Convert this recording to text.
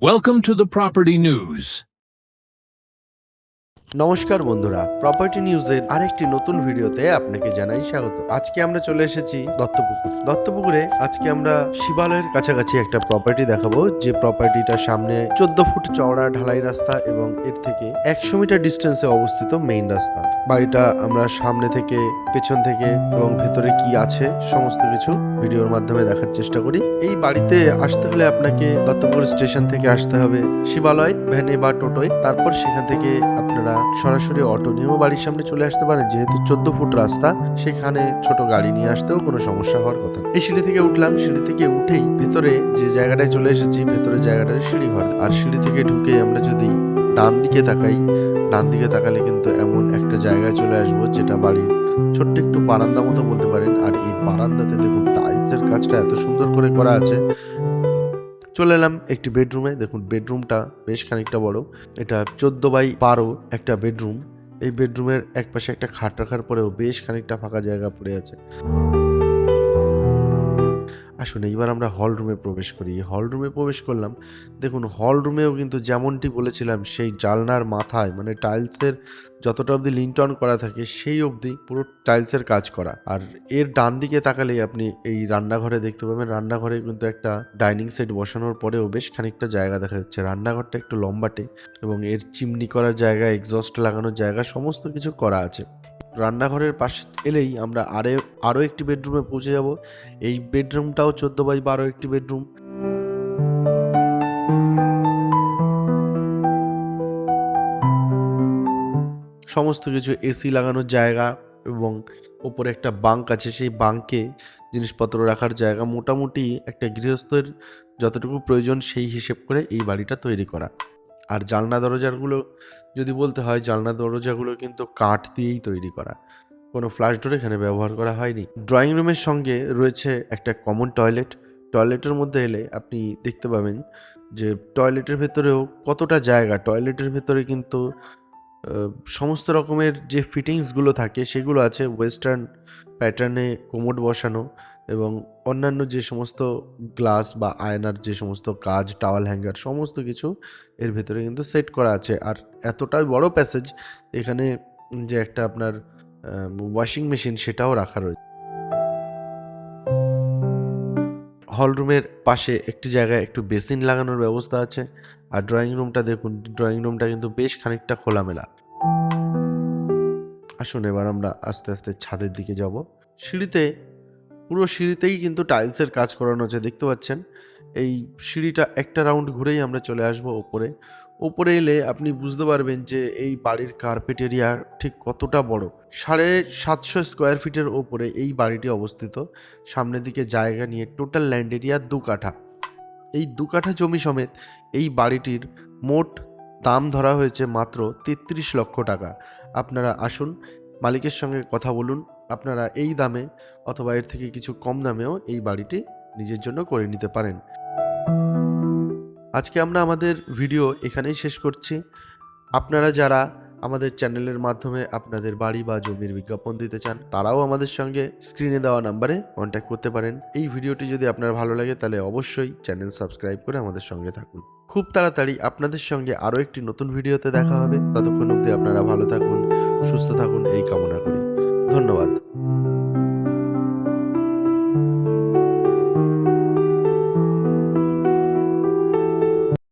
Welcome to the Property News. নমস্কার বন্ধুরা property নিউজের আরেকটি নতুন ভিডিওতে আপনাকে জানাই স্বাগত। আজকে আমরা চলে এসেছি দত্তপুকুর। দত্তপুকুরে আজকে আমরা শিবালয়ের কাছাকাছি একটা প্রপার্টি দেখাবো, যে প্রপার্টিটার সামনে চোদ্দ ফুট চওড়া ঢালাই রাস্তা এবং এর থেকে একশো মিটার ডিস্টেন্সে অবস্থিত মেইন রাস্তা। বাড়িটা আমরা সামনে থেকে, পেছন থেকে এবং ভেতরে কি আছে, সমস্ত কিছু ভিডিওর মাধ্যমে দেখার চেষ্টা করি। এই বাড়িতে আসতে হলে আপনাকে দত্তপুর স্টেশন থেকে আসতে হবে শিবালয়, ভ্যানে বা টোটোয়। তারপর সেখান থেকে আপনারা সরাসরি অটো নিয়েও বাড়ির সামনে চলে আসতে পারেন যেহেতু চোদ্দ ফুট রাস্তা, সেখানে ছোট গাড়ি নিয়ে আসতেও কোনো সমস্যা হওয়ার কথা এই সিঁড়ি থেকে উঠলাম, সিঁড়ি থেকে উঠেই ভেতরে যে জায়গাটায় চলে এসেছি ভেতরে জায়গাটা সিঁড়ি ঘর আর সিঁড়ি থেকে ঢুকে আমরা যদি ডান দিকে তাকাই, ডান দিকে তাকালে কিন্তু এমন একটা জায়গায় চলে আসব, যেটা বাড়ির ছোট্ট একটু বারান্দা মতো বলতে পারেন। আর এই বারান্দাতে দেখুন, টাইলসের কাজটা এত সুন্দর করে করা আছে। চলে এলাম একটি বেডরুমে দেখুন বেডরুমটা বেশ খানিকটা বড়। এটা চোদ্দ বাই বারো একটা বেডরুম এই বেডরুমের এক পাশে একটা খাট রাখার পরেও বেশ খানিকটা ফাঁকা জায়গা পড়ে আছে। আসুন, এইবার আমরা হল রুমে প্রবেশ করি। হল রুমে প্রবেশ করলাম। দেখুন হল রুমেও কিন্তু যেমনটি বলেছিলাম, সেই জালনার মাথায় মানে টাইলসের যতটা অবধি লিন্টন করা থাকে, সেই অবধি পুরো টাইলসের কাজ করা। আর এর ডান দিকে তাকালেই আপনি এই রান্নাঘরে দেখতে পাবেন, রান্নাঘরে কিন্তু একটা ডাইনিং সেট বসানোর পরেও বেশ খানিকটা জায়গা দেখা যাচ্ছে। রান্নাঘরটা একটু লম্বাটে এবং এর চিমনি করার জায়গা এক্সস্ট লাগানোর জায়গা, সমস্ত কিছু করা আছে। রান্নাঘরের পাশে এলেই আমরা আরে, আরও একটি বেডরুমে পৌঁছে যাব। এই বেডরুমটাও চোদ্দ বাই বারো একটি বেডরুম। সমস্ত কিছু এসি লাগানোর জায়গা এবং ওপরে একটা বাঙ্ক আছে, সেই বাঙ্কে জিনিসপত্র রাখার জায়গা। মোটামুটি একটা গৃহস্থের যতটুকু প্রয়োজন সেই হিসেব করে এই বাড়িটা তৈরি করা। আর জানলা দরজাগুলো যদি বলতে হয়, জানলা দরজাগুলো কিন্তু কাঠ দিয়েই তৈরি করা। কোনো ফ্ল্যাশ ডোর এখানে ব্যবহার করা হয়নি। ড্রয়িং রুমের সঙ্গে রয়েছে একটা কমন টয়লেট। টয়লেটের মধ্যে এলে আপনি দেখতে পাবেন যে টয়লেটের ভেতরেও কতটা জায়গা। টয়লেটের ভেতরে কিন্তু সমস্ত রকমের যে ফিটিংসগুলো থাকে, সেগুলো আছে। ওয়েস্টার্ন প্যাটার্নে কোমোড বসানো এবং অন্যান্য যে সমস্ত গ্লাস বা আয়নার যে সমস্ত কাজ, টাওয়াল, হ্যাঙ্গার, সমস্ত কিছু এর ভেতরে কিন্তু সেট করা আছে। আর এতটাই বড় প্যাসেজ, এখানে যে একটা আপনার ওয়াশিং মেশিন সেটাও রাখা রয়েছে। হল রুমের পাশে একটি জায়গায় একটু বেসিন লাগানোর ব্যবস্থা আছে। আর ড্রয়িং রুমটা দেখুন, ড্রয়িং রুমটা কিন্তু বেশ খানিকটা খোলামেলা। আসুন এবার আমরা আস্তে আস্তে ছাদের দিকে যাব। সিঁড়িতে পুরো সিঁড়িতেই কিন্তু টাইলসের কাজ করানো আছে, দেখতে পাচ্ছেন? এই সিঁড়িটা একটা রাউন্ড ঘুরেই আমরা চলে আসব ওপরে। ওপরে এলে আপনি বুঝতে পারবেন যে এই বাড়ির কার্পেট এরিয়া ঠিক কতটা বড়। সাড়ে সাতশো স্কোয়ার ফিটের ওপরে এই বাড়িটি অবস্থিত। সামনের দিকে জায়গা নিয়ে টোটাল ল্যান্ড এরিয়া দু কাঠা। এই দু কাঠা জমি সমেত এই বাড়িটির মোট দাম ধরা হয়েছে মাত্র তেত্রিশ লক্ষ টাকা। আপনারা আসুন, মালিকের সঙ্গে কথা বলুন আপনারা এই দামে অথবা এর থেকে কিছু কম দামেও এই বাড়িটি নিজের জন্য করে নিতে পারেন। আজকে আমরা আমাদের ভিডিও এখানেই শেষ করছি। আপনারা যারা আমাদের চ্যানেলের মাধ্যমে আপনাদের বাড়ি বা জমির বিজ্ঞাপন দিতে চান, তারাও আমাদের সঙ্গে স্ক্রিনে দেওয়া নাম্বারে কন্ট্যাক্ট করতে পারেন। এই ভিডিওটি যদি আপনার ভালো লাগে, তাহলে অবশ্যই চ্যানেল সাবস্ক্রাইব করে আমাদের সঙ্গে থাকুন। খুব তাড়াতাড়ি আপনাদের সঙ্গে আরও একটি নতুন ভিডিওতে দেখা হবে। ততক্ষণ অবধি আপনারা ভালো থাকুন, সুস্থ থাকুন, এই কামনা